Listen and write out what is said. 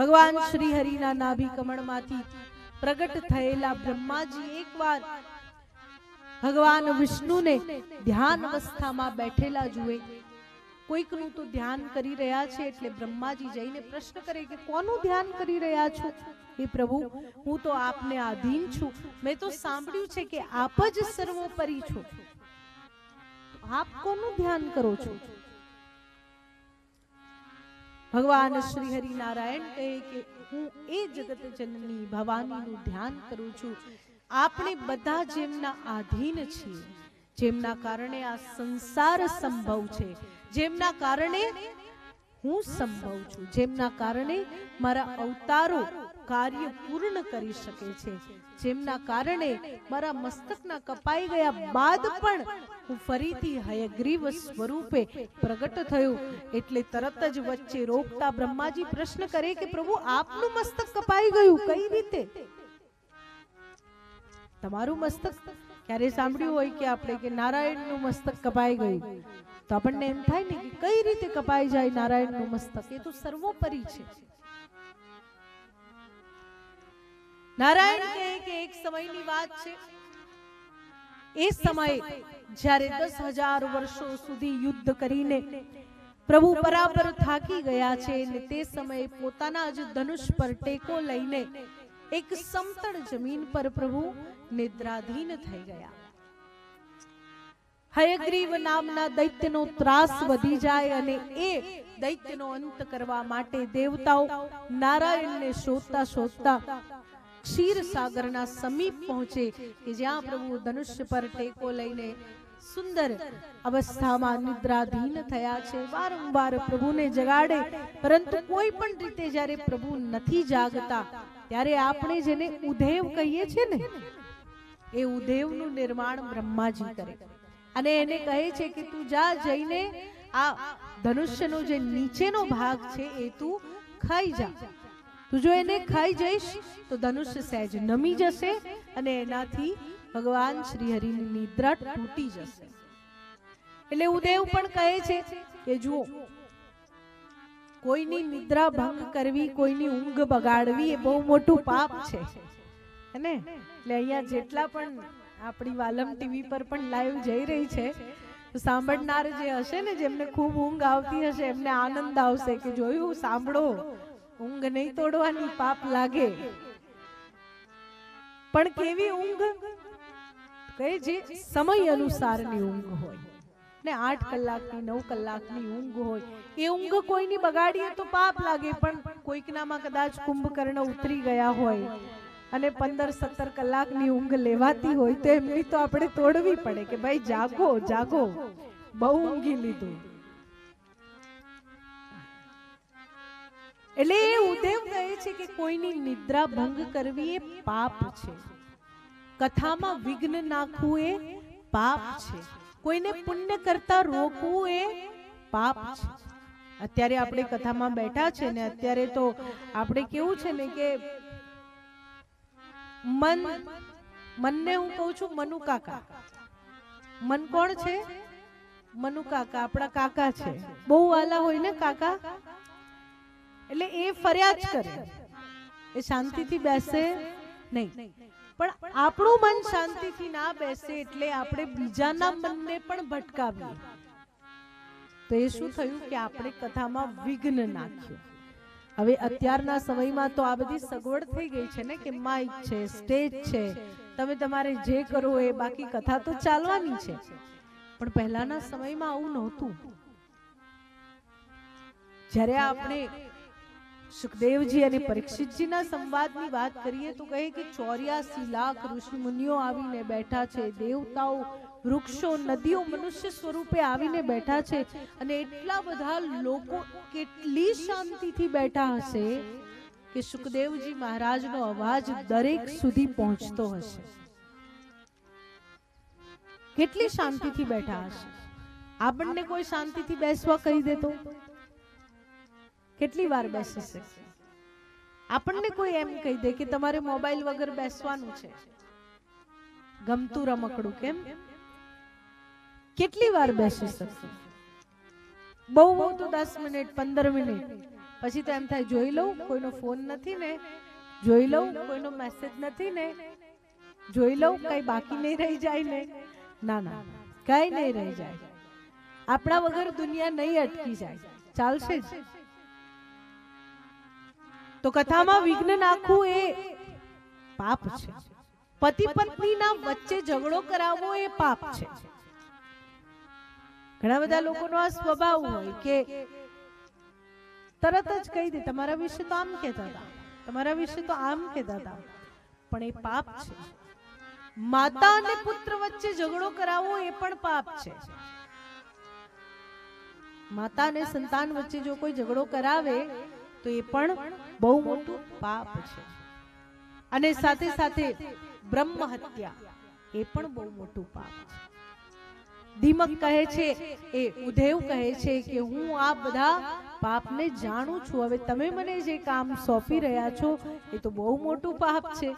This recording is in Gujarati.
ભગવાન શ્રી હરિના નાભી કમળમાંથી પ્રગટ થયેલા બ્રહ્માજી એકવાર ભગવાન વિષ્ણુને ધ્યાન અવસ્થામાં બેઠેલા જુએ. કોઈકનું તો ધ્યાન કરી રહ્યા છે એટલે બ્રહ્માજી જઈને પ્રશ્ન કરે કે, કોનું ધ્યાન કરી રહ્યા છો? હે પ્રભુ, હું તો આપને આધીન છું. મેં તો સાંભળ્યું છે કે આપ જ સર્વોપરી છો. આપ કોનું ધ્યાન કરો છો? ભગવાન શ્રી હરિ નારાયણ કહે કે હું એ જગત જનની ભવાનીનું ધ્યાન કરું છું. આપણે બધા જેમના આધીન છીએ જેમના કારણે આ સંસાર સંભવ છે જેમના કારણે હું સંભવ છું જેમના કારણે મારા અવતારો કાર્ય પૂર્ણ કરી શકે છે. જેમના કારણે મારા મસ્તકના કપાઈ ગયા બાદ પણ હું ફરીથી હયગ્રીવ સ્વરૂપે પ્રગટ થયો. એટલે તરત જ વચ્ચે રોકતા બ્રહ્માજી પ્રશ્ન કરે કે, પ્રભુ, આપનું મસ્તક કપાઈ ગયું, કઈ રીતે? તમારું મસ્તક? ક્યારે સાંભળ્યું હોય કે આપણે કે નારાયણનું મસ્તક કપાઈ ગયું? તો આપણને એમ થાય ને કે, કઈ રીતે કપાઈ જાય નારાયણનું મસ્તક? એ તો સર્વોપરી છે. નારાયણ કહે કે એક સમયની વાત છે. એ સમયે જ્યારે દસ હજાર વર્ષો સુધી યુદ્ધ કરીને પ્રભુ બરાબર થાકી ગયા છે અને તે સમયે પોતાના જ ધનુષ પર ટેકો લઈને એક સમતળ જમીન પર પ્રભુ નિદ્રાધીન થઈ ગયા. હયગ્રીવ નામના દૈત્યનો ત્રાસ વધી જાય અને એ દૈત્યનો અંત કરવા માટે દેવતાઓ નારાયણને શોધતા શોધતા ક્ષીર સાગરના સમીપ પહોંચે કે જ્યાં પ્રભુ ધનુષ્ય પર ટેકો લઈને સુંદર અવસ્થામાં નિદ્રાધીન થયા છે. વારંવાર પ્રભુને જગાડે, પરંતુ કોઈ પણ રીતે જ્યારે પ્રભુ નથી જાગતા, ત્યારે આપણે જેને ઉધેવ કહીએ છીએ ને, એ ઉધેવનું નિર્માણ બ્રહ્માજી કરે. અને એને કહે છે કે તું જા જઈને આ ધનુષ્યનો જે નીચેનો ભાગ છે એ તું ખાઈ જા. તું જો એને ખાઈ જઈશ, તો ધનુષ્ય સહેજ નમી જશે અને એનાથી ભગવાન શ્રી હરિની નિદ્રા તૂટી જશે. એટલે ઉદેવ પણ કહે છે કે જુઓ, કોઈની નિદ્રા ભંગ કરવી, કોઈની ઊંઘ બગાડવી એ બહુ મોટું પાપ છે. ને? એટલે અહીંયા જેટલા પણ આપણી વાલમ ટીવી પર પણ લાઈવ જઈ રહી છે સાંભળનાર જે હશે ને, જેમને ખૂબ ઊંઘ આવતી હશે, એમને આનંદ આવશે કે જોયું, સાંભળો. ઊંઘ નહીં તોડવાની પાપ લાગે. પણ કેવી ઊંઘ? કઈ જે સમય અનુસારની ઊંઘ હોય. ને આઠ કલાકની નવ કલાકની ઊંઘ હોય. એ ઊંઘ કોઈની બગાડીએ તો પાપ લાગે પણ કોઈકનામાં કદાચ કુંભકર્ણ ઉતરી ગયા હોય અને પંદર સત્તર કલાકની ઊંઘ લેવાતી હોય તો એમની તો આપણે તોડવી પડે કે ભાઈ જાગો. જાગો. બહુ ઊંઘી લીધું. એટલે એ ઉદેવ કહે છે કે કોઈની નિદ્રા ભંગ કરવી એ પાપ છે. કથામાં વિઘ્ન નાખવું એ પાપ છે. કોઈને પુણ્ય કરતા રોકવું એ પાપ છે. અત્યારે આપણે કથામાં બેઠા છે ને અત્યારે તો આપણે કેવું છે ને કે મન મનને હું કહું છું મનુ કાકા. મન કોણ છે? મનુ કાકા આપણા કાકા છે. બહુ વાલા હોય ને કાકા? એટલે એ ફરિયાદ કરે. એ શાંતિથી બેસે નહીં. પણ આપણું મન શાંતિથી ના બેસે એટલે આપણે બીજાના મનને પણ ભટકાવીએ. તો એ શું થયું કે આપણે કથામાં વિઘ્ન નાખ્યું. હવે અત્યારના સમયમાં તો આ બધી સગવડ થઈ ગઈ છે ને કે માઇક છે સ્ટેજ છે. તમે તમારે જે કરો એ બાકી કથા તો ચાલવાની છે. પણ પહેલાના સમયમાં આવું નહોતું. જ્યારે આપણે સુખદેવજી અને પરીક્ષિતજીના સંવાદની વાત કરીએ તો કહે કે ચોર્યાસી લાખ ઋષિ મુનિઓ આવીને બેઠા છે, દેવતાઓ, વૃક્ષો, નદીઓ મનુષ્ય સ્વરૂપે આવીને બેઠા છે અને એટલા બધા લોકો કેટલી શાંતિથી બેઠા હશે કે સુખદેવજી મહારાજનો અવાજ દરેક સુધી પહોંચતો હશે. કેટલી શાંતિથી બેઠા હશે? આપણને કોઈ શાંતિથી બેસવા કહી દેતો કેટલી વાર બેસી શકે આપણને કોઈ એમ કહી દે કે તમારે મોબાઈલ વગર બેસવાનું છે. ગમતું રમકડું કેમ? કેટલી વાર બેસી શકશે બહુ બહુ તો દસ મિનિટ પંદર મિનિટ. પછી તો એમ થાય જોઈ લઉં કોઈનો ફોન નથી ને જોઈ લઉં કોઈનો મેસેજ નથી ને જોઈ લઉં કઈ બાકી નહીં રહી જાય ને. ના ના કઈ નહીં રહી જાય. આપણા વગર દુનિયા નહીં અટકી જાય. ચાલશે જ. તો કથામાં વિઘ્ન નાખવું એ પાપ છે. પતિ પત્નીના વચ્ચે ઝઘડો કરાવવો એ પાપ છે. ઘણા બધા લોકોનો આ સ્વભાવ હોય કે તરત જ કહી દે, તમારા વિશે તો આમ કહેતા હતા, તમારા વિશે તો આમ કહેતા હતા, પણ એ પાપ છે. માતા અને પુત્ર વચ્ચે ઝઘડો કરાવવો એ પણ પાપ છે. માતા અને સંતાન વચ્ચે જો કોઈ ઝઘડો કરાવે તો એ પણ બહુ મોટું પાપ છે. અને સાથે સાથે બ્રહ્મ હત્યા એ પણ બહુ મોટું પાપ છે. દીમક કહે છે એ ઉધેવ કહે છે કે હું આ બધા પાપને જાણું છું. હવે તમે મને જે કામ સોંપી રહ્યા છો એ તો બહુ મોટું પાપ છે.